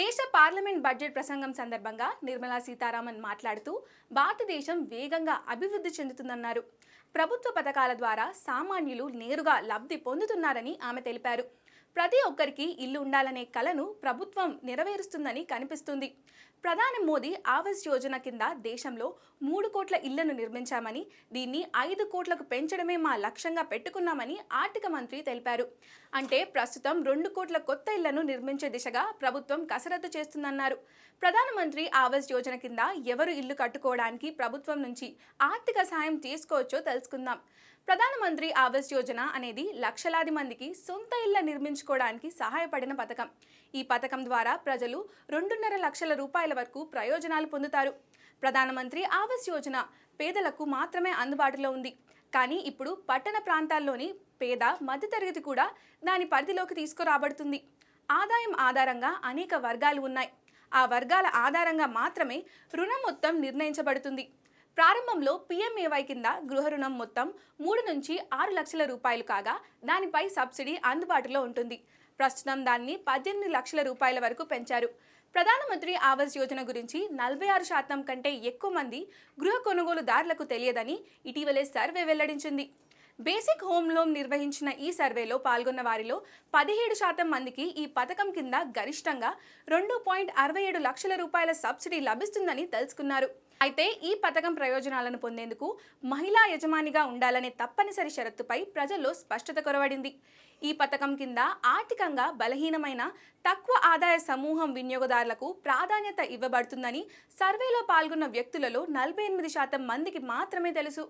దేశ parliament budget ప్రసంగం సందర్భంగా నిర్మలా సీతారామన్ మాట్లాడుతూ భారతదేశం వేగంగా అభివృద్ధి చెందుతుందన్నారు. ప్రభుత్వ పథకాల ద్వారా సామాన్యులు నేరుగా లబ్ధి పొందుతున్నారని ఆమె తెలిపారు. ప్రతి ఒక్కరికి ఇల్లు ఉండాలనే కలను ప్రభుత్వం నెరవేరుస్తుందని కనిపిస్తుంది. ప్రధాని మోదీ ఆవాస్ యోజన కింద దేశంలో మూడు కోట్ల ఇళ్ళను నిర్మించామని దీన్ని ఐదు కోట్లకు పెంచడమే మా లక్ష్యంగా పెట్టుకున్నామని ఆర్థిక మంత్రి తెలిపారు. అంటే ప్రస్తుతం రెండు కోట్ల కొత్త ఇళ్ళను నిర్మించే దిశగా ప్రభుత్వం కసరత్తు చేస్తుందన్నారు. ప్రధానమంత్రి ఆవాస్ యోజన కింద ఎవరు ఇల్లు కట్టుకోవడానికి ప్రభుత్వం నుంచి ఆర్థిక సాయం తీసుకోవచ్చో తెలుసుకుందాం. ప్రధానమంత్రి ఆవాస్ యోజన అనేది లక్షలాది మందికి సొంత ఇళ్ళ నిర్మించుకోవడానికి సహాయపడిన పథకం. ఈ పథకం ద్వారా ప్రజలు రెండున్నర లక్షల రూపాయల వరకు ప్రయోజనాలు పొందుతారు. ప్రధానమంత్రి ఆవాస్ యోజన పేదలకు మాత్రమే అందుబాటులో ఉంది. కానీ ఇప్పుడు పట్టణ ప్రాంతాల్లోని పేద మధ్యతరగతి కూడా దాని పరిధిలోకి తీసుకురాబడుతుంది. ఆదాయం ఆధారంగా అనేక వర్గాలు ఉన్నాయి. ఆ వర్గాల ఆధారంగా మాత్రమే రుణం మొత్తం నిర్ణయించబడుతుంది. ప్రారంభంలో పీఎంఏవై కింద గృహ రుణం మొత్తం మూడు నుంచి ఆరు లక్షల రూపాయలు కాగా దానిపై సబ్సిడీ అందుబాటులో ఉంటుంది. ప్రస్తుతం దాన్ని పద్దెనిమిది లక్షల రూపాయల వరకు పెంచారు. ప్రధానమంత్రి ఆవాస్ యోజన గురించి నలభై ఆరు శాతం కంటే ఎక్కువ మంది గృహ కొనుగోలుదారులకు తెలియదని ఇటీవలే సర్వే వెల్లడించింది. బేసిక్ హోమ్ లోన్ నిర్వహించిన ఈ సర్వేలో పాల్గొన్న వారిలో పదిహేడు శాతం మందికి ఈ పథకం కింద గరిష్టంగా రెండు పాయింట్ అరవై ఏడు లక్షల రూపాయల సబ్సిడీ లభిస్తుందని తెలుసుకున్నారు. అయితే ఈ పథకం ప్రయోజనాలను పొందేందుకు మహిళా యజమానిగా ఉండాలనే తప్పనిసరి షరతుపై ప్రజల్లో స్పష్టత కొరవడింది. ఈ పథకం కింద ఆర్థికంగా బలహీనమైన తక్కువ ఆదాయ సమూహం వినియోగదారులకు ప్రాధాన్యత ఇవ్వబడుతుందని సర్వేలో పాల్గొన్న వ్యక్తులలో నలభై ఎనిమిది శాతం మందికి మాత్రమే తెలుసు.